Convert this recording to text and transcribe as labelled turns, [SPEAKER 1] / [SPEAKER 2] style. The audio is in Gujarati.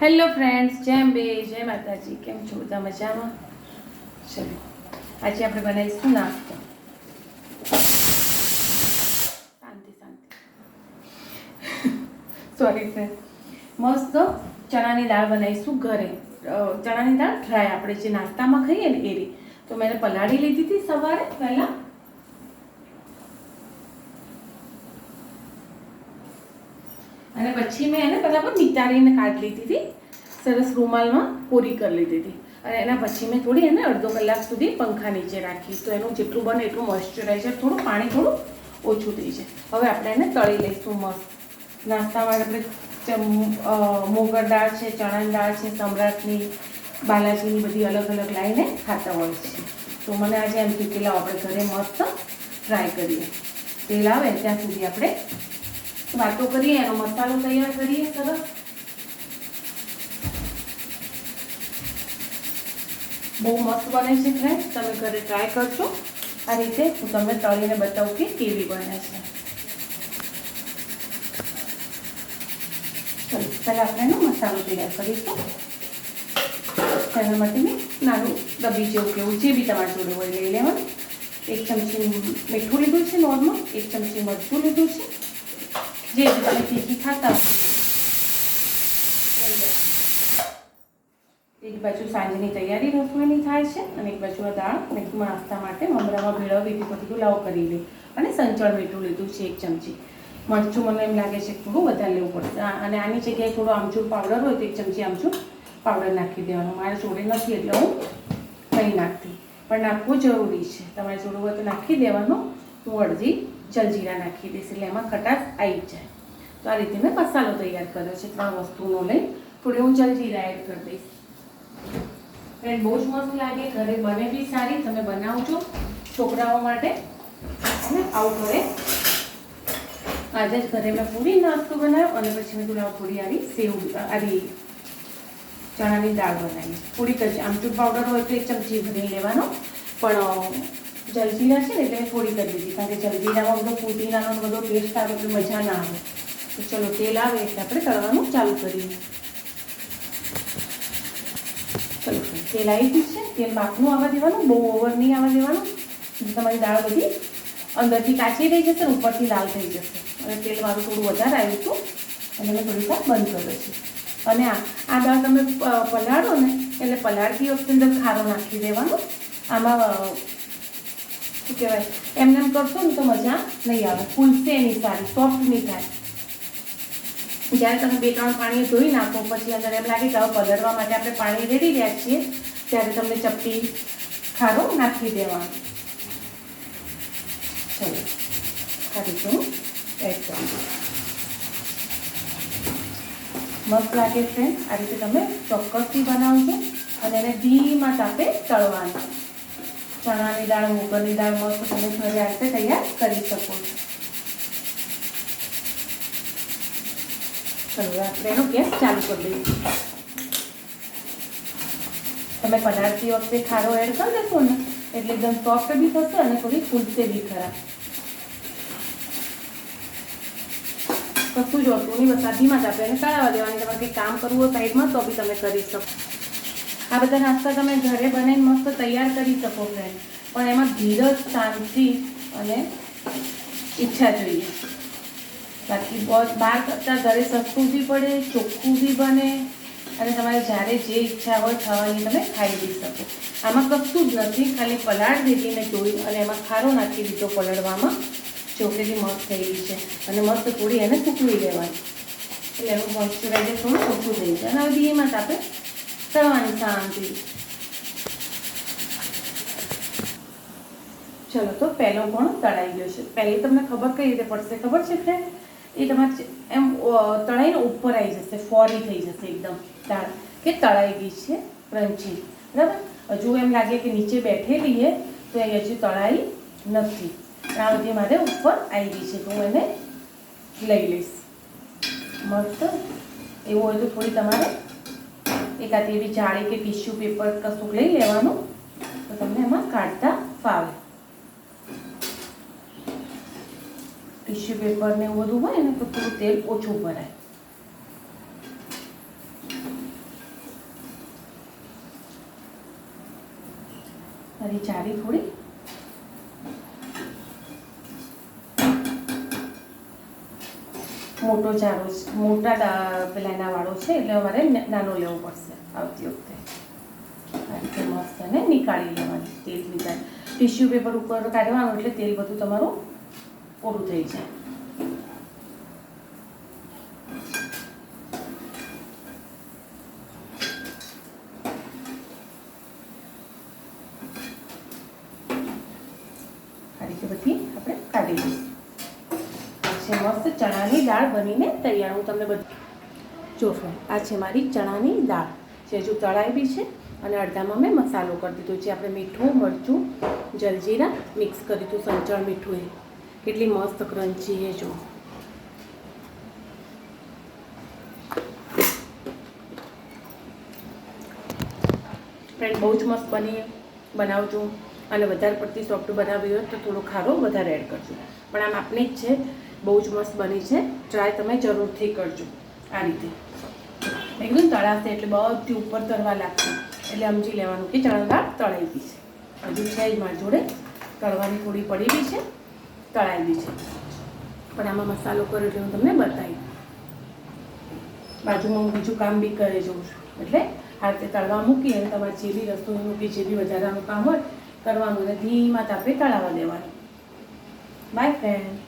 [SPEAKER 1] હેલો ફ્રેન્ડ્સ જેમ બે જય માતાજી. કેમ છો બધા મજામાં? ચલો, આજે આપણે બનાવીશું નાસ્તો. શાંતિ શાંતિ. સોરી ફ્રેન્ડ મસ્ત ચણાની દાળ બનાવીશું ઘરે. ચણાની દાળ ડ્રાય આપણે જે નાસ્તામાં ખાઈએ ને એ તો મેં પલાળી લીધી હતી સવારે પહેલાં. અને પછી મેં એને પહેલાં પણ નિતારીને કાઢી લીધી હતી. સરસ રૂમાલમાં કોરી કરી લીધી હતી. અને એના પછી મેં થોડી એને અડધો કલાક સુધી પંખા નીચે રાખી. તો એનું જેટલું બને એટલું મોઇશ્ચરાઇઝર થોડું, પાણી થોડું ઓછું થઈ જાય. હવે આપણે એને તળી લઈશું મસ્ત. નાસ્તામાં આપણે ચમ- મોગર દાળ છે, ચણાની દાળ છે, સમ્રાટની, બાલાજીની બધી અલગ અલગ લાવીને ખાતા હોય છે. તો મને આજે એમ કે લાવો, આપણે ઘરે મસ્ત ટ્રાય કરીએ. તેલ આવે ત્યાં સુધી આપણે વાતો કરીએ, એનો મસાલો તૈયાર કરીએ સરસ. બહુ મસ્ત બને છે ફ્રેન્ડ તમે ઘરે ટ્રાય કરશો આ રીતે હું તમને તળીને બતાવું કે કેવી બને છે. ચલો, પહેલાં આપણે એનો મસાલો તૈયાર કરીશું. તેના માટે મેં નાનું ડબ્બી જેવું કેવું જે બી તમારી જોડે હોય લઈ લેવાનું. એક ચમચી મીઠું લીધું છે નોર્મલ એક ચમચી મરચું લીધું છે. જે તીખી ખાતા. એક બાજુ સાંજની તૈયારી રસોઈની થાય છે અને એક બાજુ આ દાળ મીઠું નાસ્તા માટે મમરામાં ભેળવી દીધું બધું લાવ કરી લે અને સંચળ મીઠું લીધું છે એક ચમચી. મરચું મને એમ લાગે છે થોડું વધારે લેવું પડશે. અને આની જગ્યાએ થોડો આમચૂર પાવડર હોય તો એક ચમચી આમચૂર પાવડર નાખી દેવાનો. મારે જોડે નથી એટલે હું નહીં નાખતી. પણ નાખવું જરૂરી છે. તમારે જોડું હોય તો નાખી દેવાનું. હું અડધી જલજીરા નાખી દઈશ એટલે એમાં ખટાશ આવી જાય. તો આ રીતે મેં મસાલો તૈયાર કર્યો છે. ત્રણ વસ્તુનો લઈ થોડી હું જલજીરા એડ કરી દઈશ. ફ્રેન્ડ બહુ જ મસ્ત લાગે. ઘરે બને બી સારી. તમે બનાવજો છોકરાઓ માટે. અને આવું ઘરે આજે જ ઘરે મેં પૂરી નાસ્તો બનાવ્યો અને પછી મેં થોડા પૂરી આવી સેવ આવી ચણાની દાળ બનાવી. પૂરી આમચૂર પાવડર હોય તો એક ચમચી ભરી લેવાનો. પણ જલજીરા છે ને, એટલે થોડી કરી દીધી. કારણ કે જલજીરામાં બધો પુદીનાનો બધો ટેસ્ટ આવે, એટલે મજા ના આવે. તો ચલો, તેલ આવે એટલે આપણે તળવાનું ચાલુ કરીએ. ચલો તેલ આવી ગયું છે. તેલ માપનું આવવા દેવાનું, બહુ ઓવર નહીં આવવા દેવાનું. તમારી દાળ બધી અંદરથી કાચી થઈ જશે ને, ઉપરથી લાલ થઈ જશે. અને તેલ મારું થોડું વધારે આવ્યું હતું, અને મેં થોડીક બંધ કર્યો છે. અને આ આ દાળ તમે પલાળો ને, એટલે પલાળતી વખતે અંદર ખારો નાખી દેવાનો. આમાં શું કહેવાય? એમને એમ કરશો ને તો મજા નહીં આવે. ફૂલશે નહીં સારી સોફ્ટ નહીં થાય. જ્યારે તમે બે ત્રણ પાણી ધોઈ નાખો, પછી અંદર એમ લાગે કે હવે પલળવા માટે આપણે પાણી રેડી રહ્યા છીએ, ત્યારે તમને ચપટી ખારો નાખી દેવાનું. ચલો હું એડ કરું. મસ્ત લાગે છે. આ રીતે તમે ચોક્કસથી બનાવજો અને એને ધીમા તાપે તળવાનું. ચણાની દાળ, મૂગરની દાળ મસ્ત તમે ઘરે આ રીતે તૈયાર કરી શકો છો. વખતે ખારો એડ કરી દેશો ને, એટલે એકદમ સોફ્ટ બી થશે અને થોડી ફૂલશે બી ખરા. કશું જ હોતું નહીં, બસ ધીમા જ આપણે તળાવવા દેવાની. તમારે કંઈ કામ કરવું હોય સાઈડમાં તો બી તમે કરી શકો. આ બધા નાસ્તા તમે ઘરે બનાવીને મસ્ત તૈયાર કરી શકો ફ્રેન્ડ પણ એમાં ધીરજ, શાંતિ અને ઈચ્છા જોઈએ. બાકી બસ બહાર કરતાં ઘરે સસ્તું બી પડે, ચોખ્ખું બી બને અને તમારે જ્યારે જે ઈચ્છા હોય ખાવાની તમે ખાઈ બી શકો. આમાં કશું જ નથી, ખાલી પલાળ દીધીને જોઈ અને એમાં ખારો નાખી દીધો પલાળવામાં ચોકેલી મસ્ત થઈ ગઈ છે. અને મસ્ત થોડી એને સૂકવી લેવાની એટલે એનું મોઇશ્ચરાઇઝર થોડું ઓછું થઈ જાય. અને હવે ધીમાં આપણે તળવાની શાંતિ. ચલો તો પહેલો ગુણ તળાઈ ગયો છે? પહેલી તમને ખબર કઈ રીતે પડશે? ખબર છે ફ્રેન્ડ? એ તમારે એમ તળાઈને ઉપર આવી જશે, ફોરી થઈ જશે એકદમ. દાળ કે તળાઈ ગઈ છે ક્રંચી બરાબર? હજુ એમ લાગે કે નીચે બેઠેલી છે તો એ હજુ તળાઈ નથી. આ બધી મારે ઉપર આવી ગઈ છે, તો હું એને લઈ લઈશ. મસ્ત. એવું હોય તો થોડી તમારે એકાદ એવી જાળી કે ટિશ્યુ પેપર કશુંક લઈ લેવાનું. તો તમને એમાં કાઢતા ફાવે. ટિશ્યુ પેપર ને એવું બધું હોય ને તો થોડું તેલ ઓછું ભરાય. મારી જાળી થોડી મોટો ચારો મોટા પેલા એના વાળો છે એટલે અમારે નાનો લેવો પડશે આવતી વખતે. આ રીતે મસ્ત અને નીકાળી લેવાની તેલ નીકાળી. ટિશ્યુ પેપર ઉપર કાઢવાનું એટલે તેલ બધું તમારું પૂરું થઈ જાય. આ રીતે બધી આપણે કાઢી લઈશું. છે મસ્ત ચણાની દાળ બનીને તૈયાર. હું તમને બધું જો ફ્રેન્ડ, આ છે મારી ચણાની દાળ. જે હજુ તળાઈ બી છે અને અડધામાં મેં મસાલો કરી દીધો. છે આપણે મીઠું, મરચું, જલજીરા મિક્સ કરી દીધું. સંચળ મીઠું એ. કેટલી મસ્ત ક્રંચી એ જો. ફ્રેન્ડ, બહુ જ મસ્ત બની બનાવજો. અને વધારે પડતી સોફ્ટ બનાવી હોય તો થોડો ખારો વધારે એડ કરજો. પણ આમ આપણે જ છે બહુ જ મસ્ત બની છે. ટ્રાય તમે જરૂરથી કરજો આ રીતે. એકદમ તળાશે એટલે બધી ઉપર તરવા લાગશે. એટલે સમજી લેવાનું કે ચણા દાળ તળાઈ છે. હજુ છે જ મારી જોડે. તળવાની થોડી પડી બી છે. તળાઈ છે. પણ આમાં મસાલો કર્યો એટલે હું તમને બતાવી બાજુમાં હું બીજું કામ બી કરી જઉં છું. એટલે આ રીતે તળવા મૂકી અને તમારે જે બી રસોઈનું મૂકી જે બી વધારાનું કામ હોય કરવાનું અને ધીમા તાપે તળાવવા દેવાનું. By friend